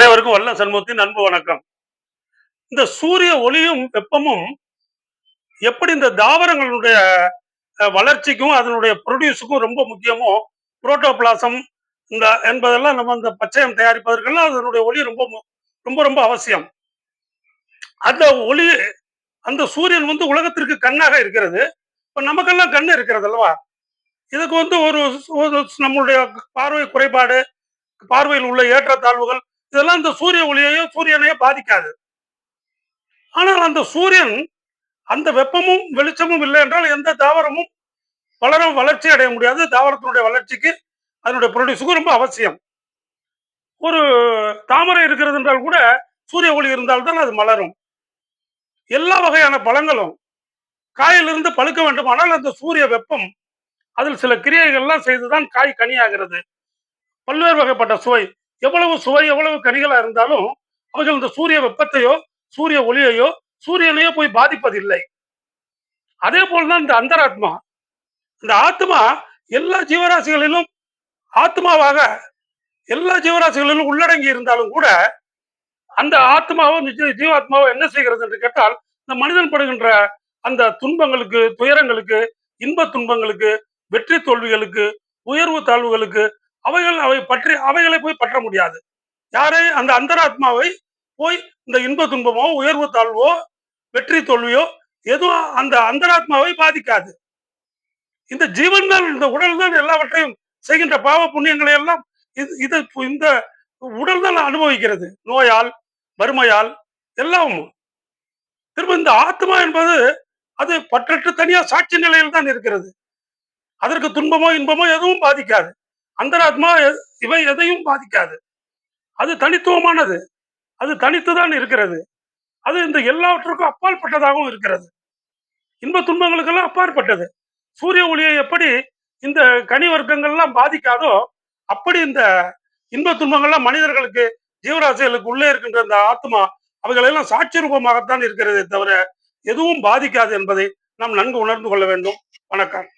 அனைவருக்கும் வல்ல சண்முகத்தின் அன்பு வணக்கம். இந்த சூரிய ஒளியும் வெப்பமும் எப்படி இந்த தாவரங்களுடைய வளர்ச்சிக்கும் அதனுடைய ப்ரொடியூஸுக்கும் ரொம்ப முக்கியமோ புரோட்டோபிளாசம் இந்த என்பதெல்லாம் நம்ம இந்த பச்சையம் தயாரிப்பதற்கெல்லாம் அதனுடைய ஒளி ரொம்ப ரொம்ப ரொம்ப அவசியம். அந்த ஒளி அந்த சூரியன் வந்து உலகத்திற்கு கண்ணாக இருக்கிறது. இப்போ நமக்கெல்லாம் கண் இருக்கிறது அல்லவா? இதுக்கு வந்து ஒரு ஒரு நம்மளுடைய பார்வை குறைபாடு பார்வையில் உள்ள ஏற்றத்தாழ்வுகள் இதெல்லாம் இந்த சூரிய ஒளியையோ சூரியனையோ பாதிக்காது. ஆனால் அந்த சூரியன் அந்த வெப்பமும் வெளிச்சமும் இல்லை என்றால் எந்த தாவரமும் வளர வளர்ச்சி அடைய முடியாது. தாவரத்தினுடைய வளர்ச்சிக்கு அதனுடைய ப்ரொடியூஸுக்கு ரொம்ப அவசியம். ஒரு தாமரை இருக்கிறது என்றால் கூட சூரிய ஒளி இருந்தால்தான் அது மலரும். எல்லா வகையான பழங்களும் காயிலிருந்து பழுக்க வேண்டுமானால் அந்த சூரிய வெப்பம் அதில் சில கிரியைகள்லாம் செய்துதான் காய் கனியாகிறது. பல்வேறு வகைப்பட்ட சுவை. எவ்வளவு சுவை எவ்வளவு கனிகளா இருந்தாலும் அவைகள் இந்த சூரிய வெப்பத்தையோ சூரிய ஒளியையோ சூரியனையோ போய் பாதிப்பதில்லை. அதே போலதான் இந்த அந்தராத்மா. இந்த ஆத்மா எல்லா ஜீவராசிகளிலும் ஆத்மாவாக எல்லா ஜீவராசிகளிலும் உள்ளடங்கி இருந்தாலும் கூட அந்த ஆத்மாவோ ஜீவாத்மாவோ என்ன செய்கிறது என்று கேட்டால் இந்த மனிதன் படுகின்ற அந்த துன்பங்களுக்கு துயரங்களுக்கு இன்ப துன்பங்களுக்கு வெற்றி தோல்விகளுக்கு உயர்வு தாழ்வுகளுக்கு அவைகள் அவை பற்றி அவைகளை போய் பற்ற முடியாது. யாரை? அந்த அந்தராத்மாவை போய் இந்த இன்ப துன்பமோ உயர்வு தாழ்வோ வெற்றி தோல்வியோ எதுவும் அந்த அந்தராத்மாவை பாதிக்காது. இந்த ஜீவன் தான் இந்த உடல் தான் எல்லாவற்றையும் செய்கின்ற பாவ புண்ணியங்களை எல்லாம் இது இது இந்த உடல் தான் அனுபவிக்கிறது. நோயால் வறுமையால் எல்லாம் திரும்ப இந்த ஆத்மா என்பது அது பற்றற்று தனியா சாட்சி நிலையில் தான் இருக்கிறது. அதற்கு துன்பமோ இன்பமோ எதுவும் பாதிக்காது. அந்தராத்மா இவை எதையும் பாதிக்காது. அது தனித்துவமானது. அது தனித்துதான் இருக்கிறது. அது இந்த எல்லாவற்றுக்கும் அப்பாற்பட்டதாகவும் இருக்கிறது. இன்ப துன்பங்களுக்கெல்லாம் அப்பாற்பட்டது. சூரிய ஒளியை எப்படி இந்த கனி வர்க்கங்கள்லாம் பாதிக்காதோ அப்படி இந்த இன்ப துன்பங்கள்லாம் மனிதர்களுக்கு ஜீவராசிகளுக்கு உள்ளே இருக்கின்ற இந்த ஆத்மா அவைகளெல்லாம் சாட்சி ரூபமாகத்தான் இருக்கிறதே தவிர எதுவும் பாதிக்காது என்பதை நாம் நன்கு உணர்ந்து கொள்ள வேண்டும். வணக்கம்.